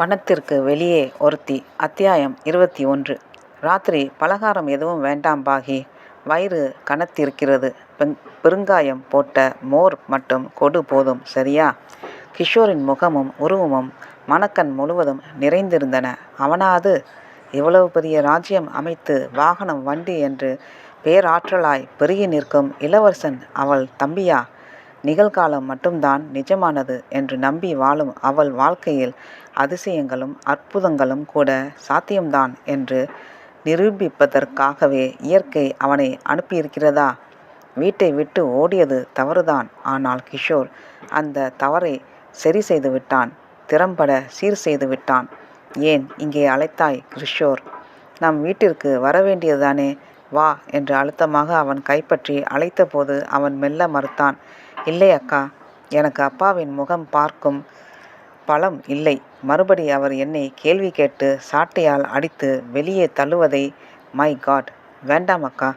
வனத்திற்கு வெளியே ஒருத்தி. அத்தியாயம் இருபத்தி ஒன்று. ராத்திரி பலகாரம் எதுவும் வேண்டாம் பாகி. வயிறு கனத்திருக்கிறது. பெங் பெருங்காயம் போட்ட மோர் மட்டும் கொடு போதும் சரியா? கிஷோரின் முகமும் உருவமும் மணக்கண் முழுவதும் நிறைந்திருந்தன. அவனாது இவ்வளவு பெரிய ராஜ்யம் அமைத்து வாகனம் வண்டி என்று பேராற்றலாய் பெருகி நிற்கும் இளவரசன் அவள் தம்பியா? நிகழ்காலம் மட்டும்தான் நிஜமானது என்று நம்பி வாழும் அவள் வாழ்க்கையில் அதிசயங்களும் அற்புதங்களும் கூட சாத்தியம்தான் என்று நிரூபிப்பதற்காகவே இயற்கை அவனை அனுப்பியிருக்கிறதா? வீட்டை விட்டு ஓடியது தவறுதான். ஆனால் கிஷோர் அந்த தவறை சரி செய்து விட்டான். திறம்பட சீர் செய்து விட்டான். ஏன் இங்கே அழைத்தாய் கிஷோர்? நம் வீட்டிற்கு வரவேண்டியதுதானே வா என்று அழுத்தமாக அவன் கைப்பற்றி அழைத்தபோது அவன் மெல்ல மறுத்தான். இல்லை அக்கா எனக்கு அப்பாவின் முகம் பார்க்கும் பலம் இல்லை. மறுபடி அவர் என்னை கேள்வி கேட்டு சாட்டையால் அடித்து வெளியே தள்ளுவதை மை காட் வேண்டாம் அக்கா.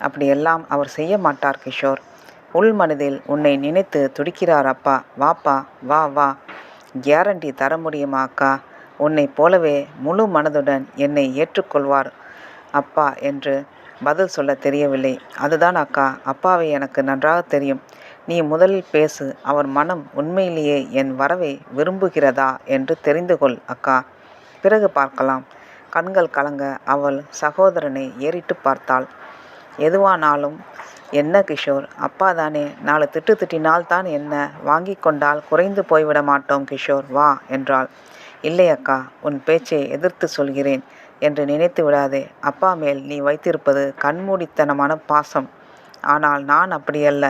அப்படியெல்லாம் அவர் செய்ய மாட்டார் கிஷோர். உள் மனதில் உன்னை நினைத்து துடிக்கிறார் அப்பா. வாப்பா வா வா. கேரண்டி தர முடியுமா அக்கா? உன்னை போலவே முழு மனதுடன் என்னை ஏற்றுக்கொள்வார் அப்பா என்று பதில் சொல்ல தெரியவில்லை. அதுதான் அக்கா. அப்பாவை எனக்கு நன்றாக தெரியும். நீ முதலில் பேசு. அவர் மனம் உண்மையிலேயே என் வரவை விரும்புகிறதா என்று தெரிந்து கொள் அக்கா. பிறகு பார்க்கலாம். கண்கள் கலங்க அவள் சகோதரனை ஏறிட்டு பார்த்தாள். எதுவானாலும் என்ன கிஷோர்? அப்பா தானே நாலு திட்டு திட்டினால் தான் என்ன? வாங்கி கொண்டால் குறைந்து போய்விட மாட்டோம் கிஷோர் வா என்றாள். இல்லை அக்கா உன் பேச்சை எதிர்த்து சொல்கிறேன் என்று நினைத்து விடாதே. அப்பா மேல் நீ வைத்திருப்பது கண்மூடித்தனமான பாசம். ஆனால் நான் அப்படியல்ல.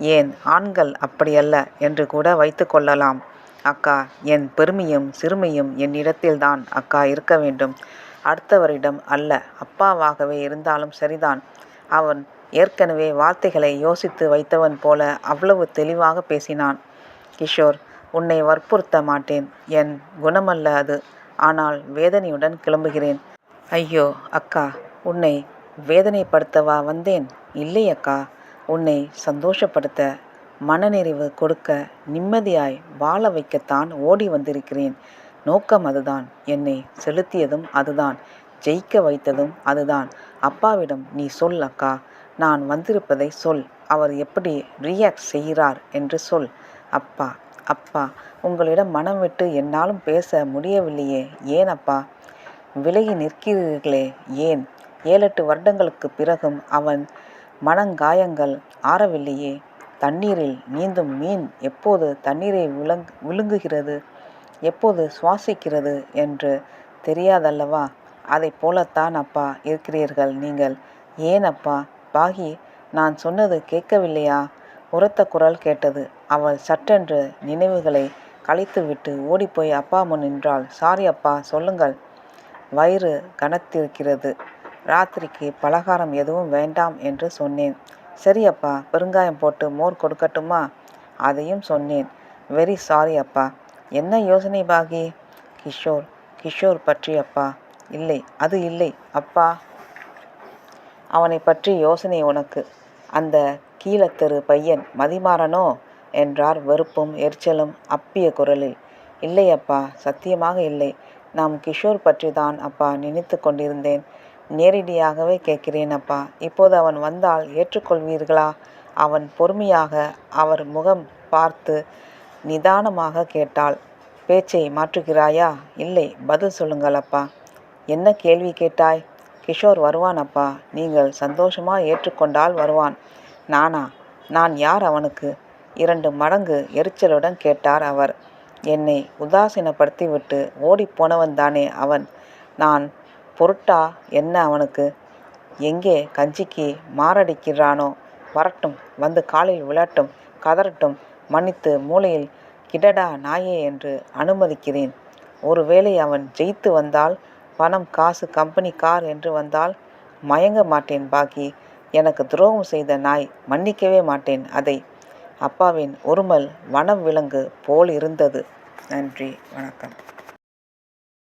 ஏன் ஆண்கள் அப்படியல்ல என்று கூட வைத்து கொள்ளலாம். அக்கா என் பெருமையும் சிறுமையும் என்னிடத்தில்தான் அக்கா இருக்க வேண்டும். அடுத்தவரிடம் அல்ல அப்பாவாகவே இருந்தாலும் சரிதான். அவன் ஏற்கனவே வார்த்தைகளை யோசித்து வைத்தவன் போல அவ்வளவு தெளிவாக பேசினான். கிஷோர் உன்னை வற்புறுத்த மாட்டேன். என் குணமல்ல அது. ஆனால் வேதனையுடன் கிளம்புகிறேன். ஐயோ அக்கா உன்னை வேதனைப்படுத்தவா வந்தேன்? இல்லை அக்கா. உன்னை சந்தோஷப்படுத்த மனநிறைவு கொடுக்க நிம்மதியாய் வாழ வைக்கத்தான் ஓடி வந்திருக்கிறேன். நோக்கம் அதுதான். என்னை செலுத்தியதும் அதுதான். ஜெயிக்க வைத்ததும் அதுதான். அப்பாவிடம் நீ சொல் அக்கா. நான் வந்திருப்பதை சொல். அவர் எப்படி ரியாக்ட் செய்கிறார் என்று சொல். அப்பா அப்பா. உங்களிடம் மனம் விட்டு என்னாலும் பேச முடியவில்லையே. ஏன் அப்பா? விலகி நிற்கிறீர்களே. ஏன்? ஏழெட்டு வருடங்களுக்கு பிறகும் அவன் மனங்காயங்கள் ஆறவில்லையே. தண்ணீரில் நீந்தும் மீன் எப்போது தண்ணீரை விளங் விழுங்குகிறது? எப்போது சுவாசிக்கிறது என்று தெரியாதல்லவா? அதை போலத்தான் அப்பா இருக்கிறீர்கள் நீங்கள். ஏன் அப்பா? பாகி நான் சொன்னது கேட்கவில்லையா? உரத்த குரல் கேட்டது. அவள் சட்டென்று நினைவுகளை கலைத்துவிட்டு ஓடிப்போய் அப்பா முன் நின்றாள். சாரி அப்பா சொல்லுங்கள். வயிறு கனத்திருக்கிறது. ராத்திரிக்கு பலகாரம் எதுவும் வேண்டாம் என்று சொன்னேன். சரி அப்பா பெருங்காயம் போட்டு மோர் கொடுக்கட்டுமா? அதையும் சொன்னேன். வெரி சாரி அப்பா. என்ன யோசனை பாகி? கிஷோர் கிஷோர் பற்றி அப்பா. இல்லை அது இல்லை அப்பா. அவனை பற்றி யோசனை உனக்கு. அந்த கீழத்தெரு பையன் மதிமாறனோ? என்றார் வெறுப்பும் எரிச்சலும் அப்பிய குரலில். இல்லை அப்பா சத்தியமாக இல்லை. நாம் கிஷோர் பற்றி தான் அப்பா நினைத்து கொண்டிருந்தேன். நேரடியாகவே கேட்கிறேன் அப்பா. இப்போது அவன் வந்தால் ஏற்றுக்கொள்வீர்களா? அவன் பொறுமையாக அவர் முகம் பார்த்து நிதானமாக கேட்டாள். பேச்சை மாற்றுகிறாயா? இல்லை பதில் சொல்லுங்கள் அப்பா. என்ன கேள்வி கேட்டாய்? கிஷோர் வருவான் அப்பா. நீங்கள் சந்தோஷமாக ஏற்றுக்கொண்டால் வருவான். நானா? நான் யார் அவனுக்கு? இரண்டு மடங்கு எரிச்சலுடன் கேட்டார் அவர். என்னை உதாசீனப்படுத்திவிட்டு ஓடிப்போனவன் தானே அவன். நான் பொருட்டா என்ன அவனுக்கு? எங்கே கஞ்சிக்கு மாரடிக்கிறானோ? வரட்டும் வந்து காலில் விழட்டும் கதறட்டும் மன்னித்து மூளையில் கிடடா நாயே என்று அனுமதிக்கிறேன். ஒருவேளை அவன் ஜெயித்து வந்தால் பணம் காசு கம்பெனி கார் என்று வந்தால் மயங்க மாட்டேன் பாக்கி. எனக்கு துரோகம் செய்த நாய் மன்னிக்கவே மாட்டேன் அதை. அப்பாவின் ஒருமல் வனம் விலங்கு போல் இருந்தது. நன்றி வணக்கம்.